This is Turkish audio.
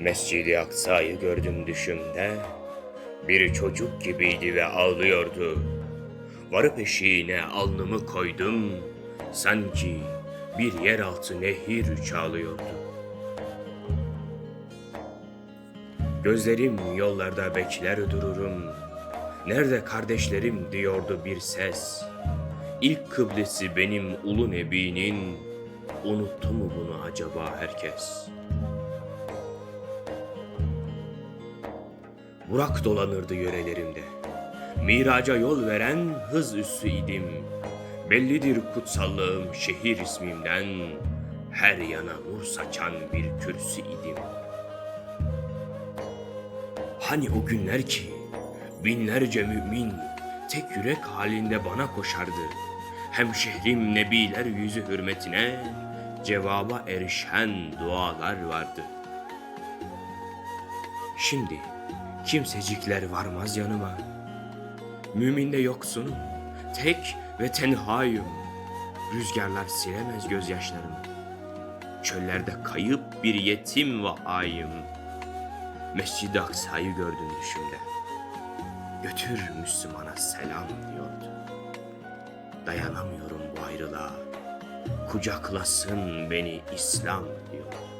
Mescid-i Aksa'yı gördüm düşümde. Bir çocuk gibiydi ve ağlıyordu. Varıp eşiğine alnımı koydum. Sanki bir yeraltı nehir çağlıyordu. Gözlerim yollarda bekler dururum. Nerede kardeşlerim diyordu bir ses. İlk kıblesi benim ulu nebinin. Unuttu mu bunu acaba herkes? Burak dolanırdı yörelerimde. Miraca yol veren hız üssü idim. Bellidir kutsallığım şehir ismimden. Her yana nur saçan bir kürsü idim. Hani o günler ki binlerce mümin tek yürek halinde bana koşardı. Hem şehrim nebiler yüzü hürmetine cevaba erişen dualar vardı. Şimdi kimsecikler varmaz yanıma. Müminde yoksun, tek ve tenhayım. Rüzgarlar silemez gözyaşlarımı. Çöllerde kayıp bir yetim vahayım. Mescid-i Aksa'yı gördüm düşümde. Götür Müslümana selam diyordu. Dayanamıyorum bu ayrılığa. Kucaklasın beni İslam diyordu.